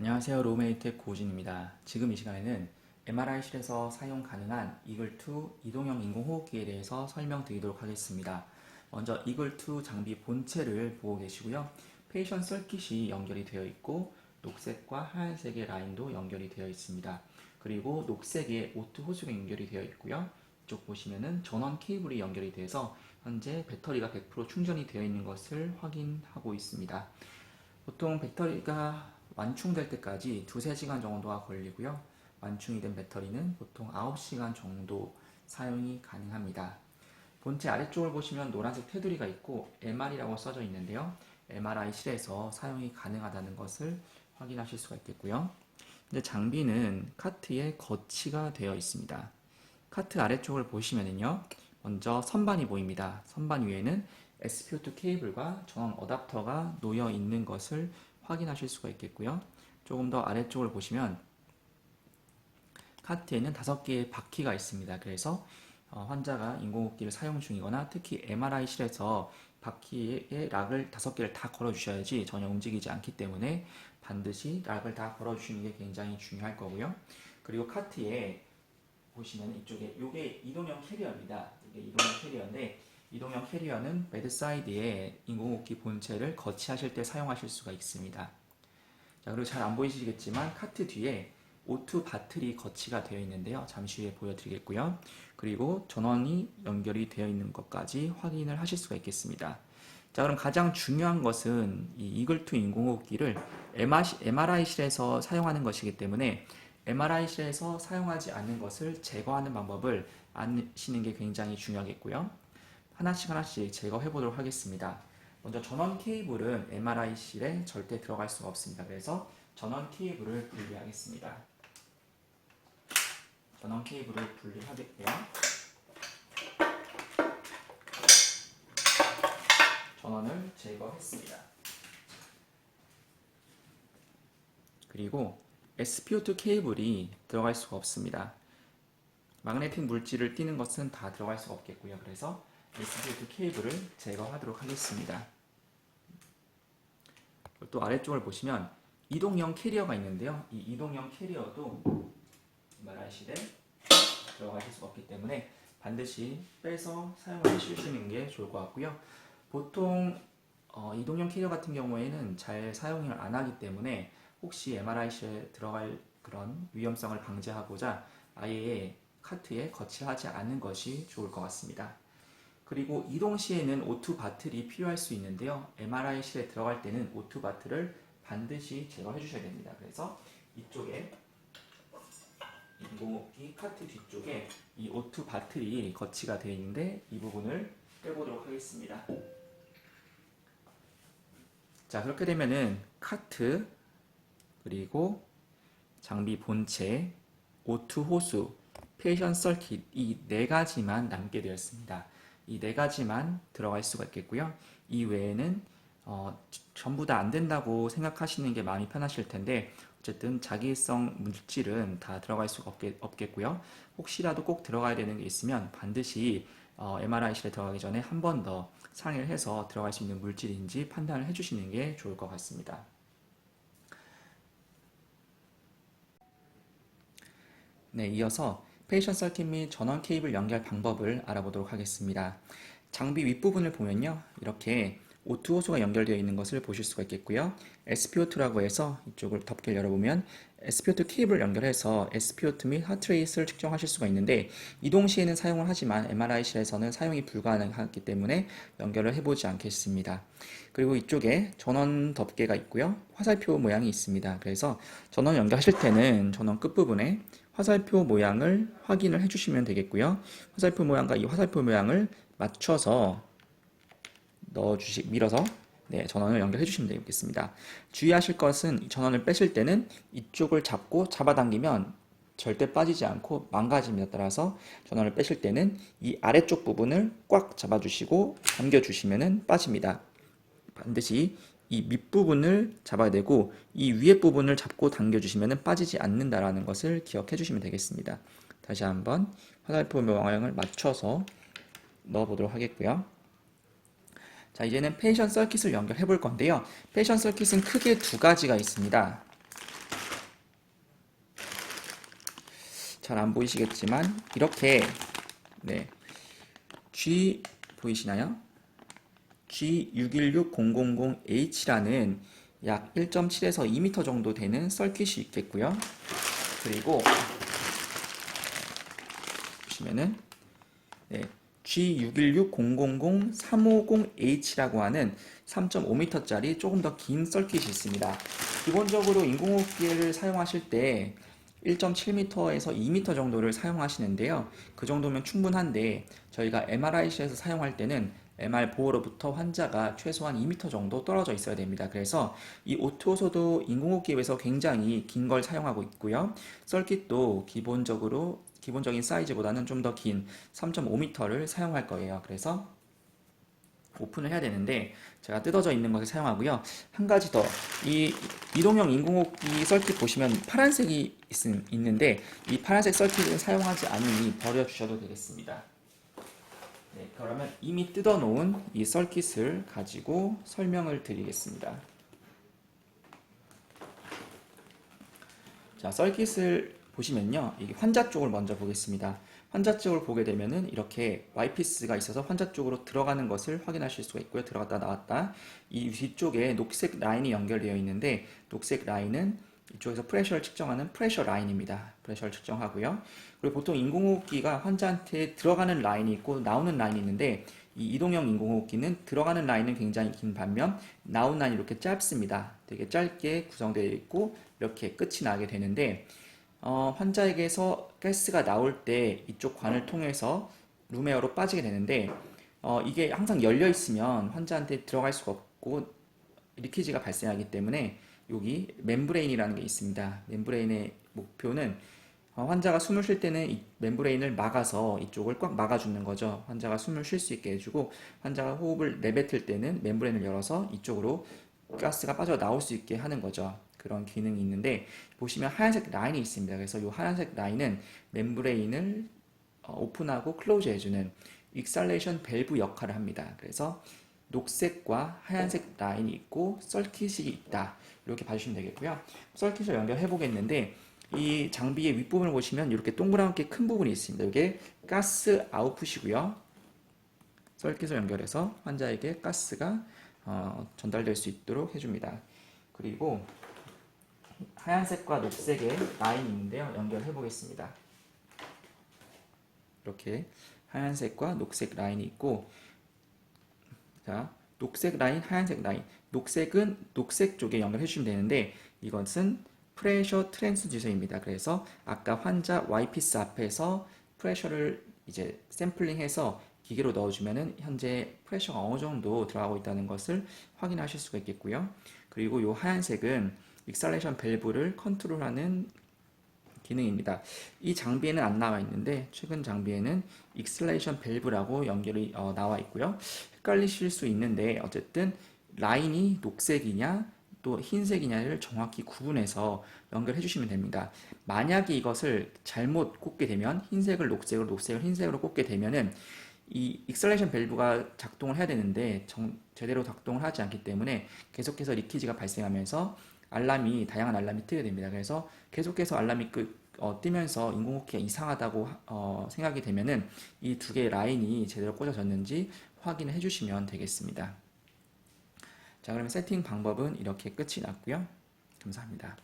안녕하세요. 로메이텍 고진입니다. 지금 이 시간에는 MRI실에서 사용 가능한 이글2 이동형 인공호흡기에 대해서 설명드리도록 하겠습니다. 먼저 이글2 장비 본체를 보고 계시고요. 페이션 서킷이 연결이 되어 있고 녹색과 하얀색의 라인도 연결이 되어 있습니다. 그리고 녹색의 오트 호수가 연결이 되어 있고요. 이쪽 보시면은 전원 케이블이 연결이 돼서 현재 배터리가 100% 충전이 되어 있는 것을 확인하고 있습니다. 보통 배터리가 완충될 때까지 두세 시간 정도가 걸리고요. 완충이 된 배터리는 보통 9시간 정도 사용이 가능합니다. 본체 아래쪽을 보시면 노란색 테두리가 있고 MR이라고 써져 있는데요. MRI실에서 사용이 가능하다는 것을 확인하실 수가 있겠고요. 근데 장비는 카트에 거치가 되어 있습니다. 카트 아래쪽을 보시면은요. 먼저 선반이 보입니다. 선반 위에는 SPO2 케이블과 전원 어답터가 놓여 있는 것을 확인하실 수가 있겠고요. 조금 더 아래쪽을 보시면 카트에는 다섯 개의 바퀴가 있습니다. 그래서 어, 환자가 인공호흡기를 사용 중이거나 특히 MRI실에서 바퀴에 락을 다섯 개를 다 걸어 주셔야지 전혀 움직이지 않기 때문에 반드시 락을 다 걸어 주시는 게 굉장히 중요할 거고요. 그리고 카트에 보시면 이쪽에 이게 이동형 캐리어입니다. 이게 이동형 캐리어인데 이동형 캐리어는 베드사이드에 인공호흡기 본체를 거치하실 때 사용하실 수가 있습니다. 자, 그리고 잘 안 보이시겠지만 카트 뒤에 O2 바틀이 거치가 되어 있는데요. 잠시 후에 보여드리겠고요. 그리고 전원이 연결이 되어 있는 것까지 확인을 하실 수가 있겠습니다. 자, 그럼 가장 중요한 것은 이 이글2 인공호흡기를 MRI실에서 사용하는 것이기 때문에 MRI실에서 사용하지 않는 것을 제거하는 방법을 아시는 게 굉장히 중요하겠고요. 하나씩 하나씩 제거해 보도록 하겠습니다. 먼저 전원 케이블은 MRI실에 절대 들어갈 수가 없습니다. 그래서 전원 케이블을 분리하겠습니다. 전원 케이블을 분리하겠고요. 전원을 제거했습니다. 그리고 SPO2 케이블이 들어갈 수가 없습니다. 마그네틱 물질을 띠는 것은 다 들어갈 수가 없겠고요. 그래서 SPO2 케이블을 제거하도록 하겠습니다. 또 아래쪽을 보시면 이동형 캐리어가 있는데요. 이 이동형 캐리어도 말하시되 들어가실 수가 없기 때문에 반드시 빼서 사용을 해주시는 게 좋을 것 같고요. 보통 어, 이동형 캐리어 같은 경우에는 잘 사용을 안 하기 때문에 혹시 MRI실에 들어갈 그런 위험성을 방지하고자 아예 카트에 거치하지 않는 것이 좋을 것 같습니다. 그리고 이동 시에는 O2 바틀이 필요할 수 있는데요. MRI실에 들어갈 때는 O2 바틀을 반드시 제거해 주셔야 됩니다. 그래서 이쪽에 인공호흡기 카트 뒤쪽에 이 O2 바틀이 거치가 되어 있는데 이 부분을 빼보도록 하겠습니다. 자 그렇게 되면은 카트 그리고 장비 본체, O2 호수, 페이션 서킷 이 네 가지만 남게 되었습니다. 이 네 가지만 들어갈 수가 있겠고요. 이 외에는 어, 전부 다 안 된다고 생각하시는 게 마음이 편하실 텐데 어쨌든 자기성 물질은 다 들어갈 수가 없겠, 없겠 고요. 혹시라도 꼭 들어가야 되는 게 있으면 반드시 어, MRI실에 들어가기 전에 한 번 더 상의를 해서 들어갈 수 있는 물질인지 판단을 해주시는 게 좋을 것 같습니다. 네, 이어서 페이션 서킷 및 전원 케이블 연결 방법을 알아보도록 하겠습니다. 장비 윗부분을 보면요. 이렇게 O2 호수가 연결되어 있는 것을 보실 수가 있겠고요. SPO2라고 해서 이쪽을 덮개를 열어보면 SPO2 케이블을 연결해서 SPO2 및 하트레이스를 측정하실 수가 있는데 이동 시에는 사용을 하지만 MRI실에서는 사용이 불가능하기 때문에 연결을 해보지 않겠습니다. 그리고 이쪽에 전원 덮개가 있고요. 화살표 모양이 있습니다. 그래서 전원 연결하실 때는 전원 끝부분에 화살표 모양을 확인을 해주시면 되겠고요. 화살표 모양과 이 화살표 모양을 맞춰서 넣어주시 밀어서 네, 전원을 연결해 주시면 되겠습니다. 주의하실 것은 전원을 빼실 때는 이쪽을 잡고 잡아당기면 절대 빠지지 않고 망가집니다. 따라서 전원을 빼실 때는 이 아래쪽 부분을 꽉 잡아주시고 당겨주시면 빠집니다. 반드시 이 밑부분을 잡아야 되고 이 위에 부분을 잡고 당겨주시면 빠지지 않는다라는 것을 기억해 주시면 되겠습니다. 다시 한번 화살표 모양을 맞춰서 넣어보도록 하겠고요. 자 이제는 패션 서킷을 연결해 볼 건데요. 패션 서킷은 크게 두 가지가 있습니다. 잘 안 보이시겠지만 이렇게 네 G 보이시나요? G616000H라는 약 1.7에서 2m 정도 되는 서킷이 있겠고요. 그리고 보시면은 네, G61600350H라고 하는 3.5m짜리 조금 더긴 서킷이 있습니다. 기본적으로 인공호흡기를 사용하실 때 1.7m에서 2m 정도를 사용하시는데요. 그 정도면 충분한데 저희가 MRI실에서 사용할 때는 MR 보호로부터 환자가 최소한 2m 정도 떨어져 있어야 됩니다. 그래서 이 오토소도 인공호흡기에 비해서 굉장히 긴 걸 사용하고 있고요. 썰킷도 기본적으로 기본적인 사이즈보다는 좀 더 긴 3.5m를 사용할 거예요. 그래서 오픈을 해야 되는데 제가 뜯어져 있는 것을 사용하고요. 한 가지 더 이 이동형 인공호흡기 서킷 보시면 파란색이 있, 있는데 이 파란색 서킷을 사용하지 않으니 버려주셔도 되겠습니다. 네, 그러면 이미 뜯어놓은 이 서킷을 가지고 설명을 드리겠습니다. 자, 서킷을 보시면요. 이게 환자 쪽을 먼저 보겠습니다. 환자 쪽을 보게 되면은 이렇게 Y피스가 있어서 환자 쪽으로 들어가는 것을 확인하실 수가 있고요. 들어갔다 나왔다. 이 뒤쪽에 녹색 라인이 연결되어 있는데 녹색 라인은 이쪽에서 프레셔를 측정하는 프레셔 라인입니다. 프레셔를 측정하고요. 그리고 보통 인공호흡기가 환자한테 들어가는 라인이 있고 나오는 라인이 있는데 이 이동형 인공호흡기는 들어가는 라인은 굉장히 긴 반면 나오는 라인이 이렇게 짧습니다. 되게 짧게 구성되어 있고 이렇게 끝이 나게 되는데 어, 환자에게서 가스가 나올 때 이쪽 관을 통해서 룸에어로 빠지게 되는데 어, 이게 항상 열려 있으면 환자한테 들어갈 수가 없고 리키지가 발생하기 때문에 여기 멤브레인이라는 게 있습니다. 멤브레인의 목표는 어, 환자가 숨을 쉴 때는 이 멤브레인을 막아서 이쪽을 꽉 막아주는 거죠. 환자가 숨을 쉴 수 있게 해주고 환자가 호흡을 내뱉을 때는 멤브레인을 열어서 이쪽으로 가스가 빠져 나올 수 있게 하는 거죠. 그런 기능이 있는데 보시면 하얀색 라인이 있습니다. 그래서 이 하얀색 라인은 멤브레인을 어, 오픈하고 클로즈 해주는 익살레이션 밸브 역할을 합니다. 그래서 녹색과 하얀색 라인이 있고 썰킷이 있다. 이렇게 봐주시면 되겠고요. 썰킷을 연결해 보겠는데 이 장비의 윗부분을 보시면 이렇게 동그랗게 큰 부분이 있습니다. 이게 가스 아웃풋이고요. 썰킷을 연결해서 환자에게 가스가 어, 전달될 수 있도록 해줍니다. 그리고 하얀색과 녹색의 라인이 있는데요. 연결해 보겠습니다. 이렇게 하얀색과 녹색 라인이 있고 자, 녹색 라인, 하얀색 라인. 녹색은 녹색 쪽에 연결해 주시면 되는데 이것은 프레셔 트랜스듀서입니다. 그래서 아까 환자 Y피스 앞에서 프레셔를 이제 샘플링해서 기계로 넣어주면은 현재 프레셔가 어느 정도 들어가고 있다는 것을 확인하실 수가 있겠고요. 그리고 이 하얀색은 익살레이션 밸브를 컨트롤하는 기능입니다. 이 장비에는 안 나와 있는데 최근 장비에는 익슬레이션 밸브라고 연결이 어, 나와 있고요. 헷갈리실 수 있는데 어쨌든 라인이 녹색이냐 또 흰색이냐를 정확히 구분해서 연결해 주시면 됩니다. 만약에 이것을 잘못 꽂게 되면 흰색을 녹색으로 녹색을 흰색으로 꽂게 되면은 이 익셀레이션 밸브가 작동을 해야 되는데 정, 제대로 작동을 하지 않기 때문에 계속해서 리키지가 발생하면서 알람이 다양한 알람이 뜨게 됩니다. 그래서 계속해서 알람이 끄, 어, 뜨면서 인공호흡기가 이상하다고 어, 생각이 되면은 이 두 개의 라인이 제대로 꽂아졌는지 확인해 주시면 되겠습니다. 자, 그러면 세팅 방법은 이렇게 끝이 났고요. 감사합니다.